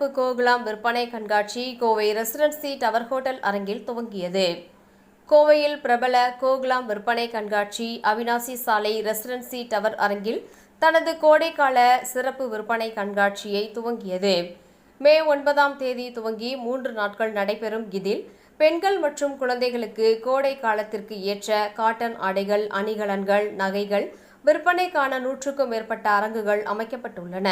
சிறப்பு கோகுலாம் விற்பனை கண்காட்சி கோவை ரெசிடென்சி டவர் ஹோட்டல் அரங்கில் துவங்கியது. கோவையில் பிரபல கோகுலாம் விற்பனை கண்காட்சி அவினாசி சாலை ரெசிடென்சி டவர் அரங்கில் தனது கோடைக்கால சிறப்பு விற்பனை கண்காட்சியை துவங்கியது. மே ஒன்பதாம் தேதி துவங்கி மூன்று நாட்கள் நடைபெறும் இதில் பெண்கள் மற்றும் குழந்தைகளுக்கு கோடை காலத்திற்கு ஏற்ற காட்டன் ஆடைகள் அணிகலன்கள் நகைகள் விற்பனைக்கான நூற்றுக்கும் மேற்பட்ட அரங்குகள் அமைக்கப்பட்டுள்ளன.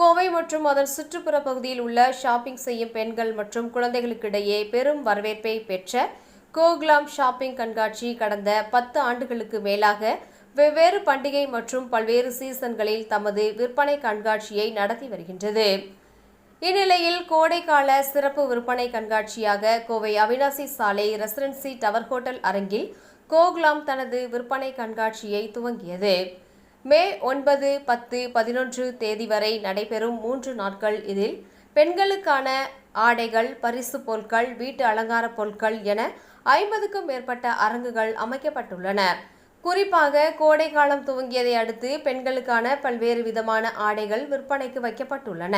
கோவை மற்றும் அதன் சுற்றுப்புற பகுதியில் உள்ள ஷாப்பிங் செய்யும் பெண்கள் மற்றும் குழந்தைகளுக்கிடையே பெரும் வரவேற்பை பெற்ற கோகுலாம் ஷாப்பிங் கண்காட்சி கடந்த பத்து ஆண்டுகளுக்கு மேலாக வெவ்வேறு பண்டிகை மற்றும் பல்வேறு சீசன்களில் தமது விற்பனை கண்காட்சியை நடத்தி வருகின்றது. இந்நிலையில் கோடைக்கால சிறப்பு விற்பனை கண்காட்சியாக கோவை அவினாசி சாலை ரெசிடென்சி டவர் ஹோட்டல் அரங்கில் கோகுலாம் தனது விற்பனை கண்காட்சியை துவங்கியது. மே ஒன்பது பத்து பதினொன்று தேதி வரை நடைபெறும் மூன்று நாட்கள் இதில் பெண்களுக்கான ஆடைகள் பரிசு பொருட்கள் வீட்டு அலங்கார பொருட்கள் என ஐம்பதுக்கும் மேற்பட்ட அரங்குகள் அமைக்கப்பட்டுள்ளன. குறிப்பாக கோடை காலம் துவங்கியதை அடுத்து பெண்களுக்கான பல்வேறு விதமான ஆடைகள் விற்பனைக்கு வைக்கப்பட்டுள்ளன.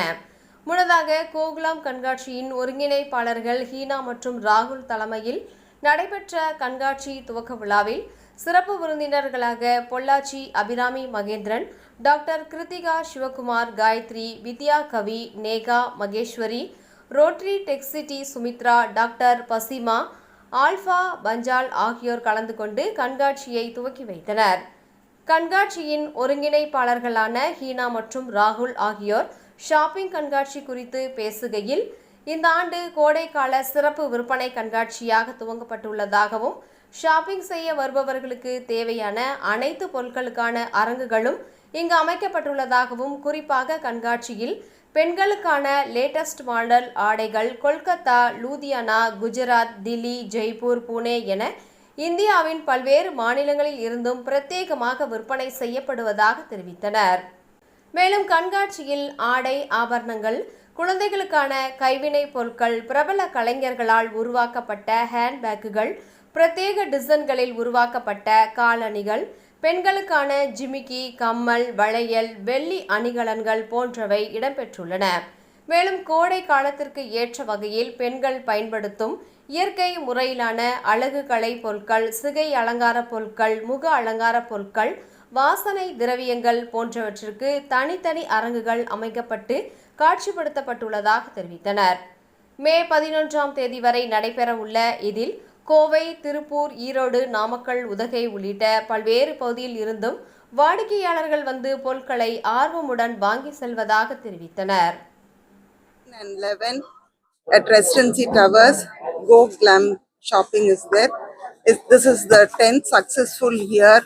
முன்னதாக கோகுலாம் கண்காட்சியின் ஒருங்கிணைப்பாளர்கள் ஹீனா மற்றும் ராகுல் தலைமையில் நடைபெற்ற கண்காட்சி துவக்க விழாவில் சிறப்பு விருந்தினர்களாக Pollachi Abirami Mahendran doctor Kiruthika Sivakumar Gayathri Vidya Kavi Neha Maheswari Rotary Texcity Sumithra doctor Pasima alpha Panchal ஆகியோர் கலந்து கொண்டு கண்காட்சியை துவக்கி வைத்தனர். கண்காட்சியின் ஒருங்கிணைப்பாளர்களான ஹீனா மற்றும் ராகுல் ஆகியோர் ஷாப்பிங் கண்காட்சி குறித்து பேசுகையில் இந்த ஆண்டு கோடைக்கால சிறப்பு விற்பனை கண்காட்சியாக துவங்கப்பட்டுள்ளதாகவும் ஷாப்பிங் செய்ய வருபவர்களுக்கு தேவையான அனைத்து பொருட்களுக்கான அரங்குகளும் இங்கு அமைக்கப்பட்டுள்ளதாகவும் குறிப்பாக கண்காட்சியில் பெண்களுக்கான லேட்டஸ்ட் மாடல் ஆடைகள் கொல்கத்தா லூதியானா குஜராத் தில்லி ஜெய்ப்பூர் புனே என இந்தியாவின் பல்வேறு மாநிலங்களில் இருந்தும் பிரத்யேகமாக விற்பனை செய்யப்படுவதாக தெரிவித்தனர். மேலும் கண்காட்சியில் ஆடை ஆபரணங்கள் குழந்தைகளுக்கான கைவினைப் பொருட்கள் பிரபல கலைஞர்களால் உருவாக்கப்பட்ட ஹேண்ட்பேக்குகள் பிரத்யேக டிசைன்களில் உருவாக்கப்பட்ட காலணிகள் பெண்களுக்கான ஜிமிக்கி கம்மல் வளையல் வெள்ளி அணிகலன்கள் போன்றவை இடம்பெற்றுள்ளன. மேலும் கோடை காலத்திற்கு ஏற்ற வகையில் பெண்கள் பயன்படுத்தும் இயற்கை முறையிலான அழகு கலை பொருட்கள் சிகை அலங்கார பொருட்கள் முக அலங்கார பொருட்கள் வாசனை திரவியங்கள் போன்றவற்றிற்கு தனித்தனி அரங்குகள் அமைக்கப்பட்டு காட்சிப்படுத்தப்பட்டுள்ளதாக தெரிவித்தனர். மே பதினொன்றாம் தேதி வரை நடைபெறவுள்ள இதில் கோவை திருப்பூர் ஈரோடு நாமக்கல் உதகை உள்ளிட்ட பல்வேறு பகுதியில் இருந்தும் வாடிக்கையாளர்கள் வந்து பொருட்களை ஆர்வமுடன் வாங்கி செல்வதாக தெரிவித்தனர் and 11 at Residency Towers. Go Glam Shopping is there. Is this is the 10th successful year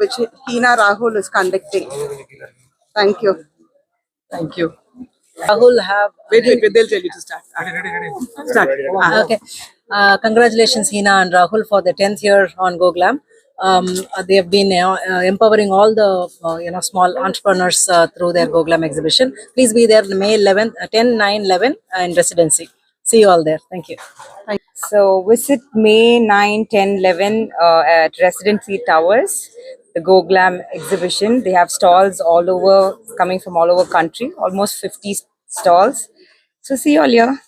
which Hina Rahul is conducting. Thank you. Thank you. Rahul have. Wait, wait, wait. They'll tell you to start. Start. Ah. Okay. Uh, congratulations, Hina and Rahul, for the 10th year on GoGlam. Um, uh, they have been uh, uh, empowering all the uh, you know small entrepreneurs uh, through their GoGlam exhibition. Please be there May 11th, uh, 10, 9, 11 uh, in residency. See you all there. Thank you. So visit May 9, 10, 11 uh, at Residency Towers, the Go Glam exhibition. They have stalls all over, coming from all over country, almost 50 stalls. So see you all here.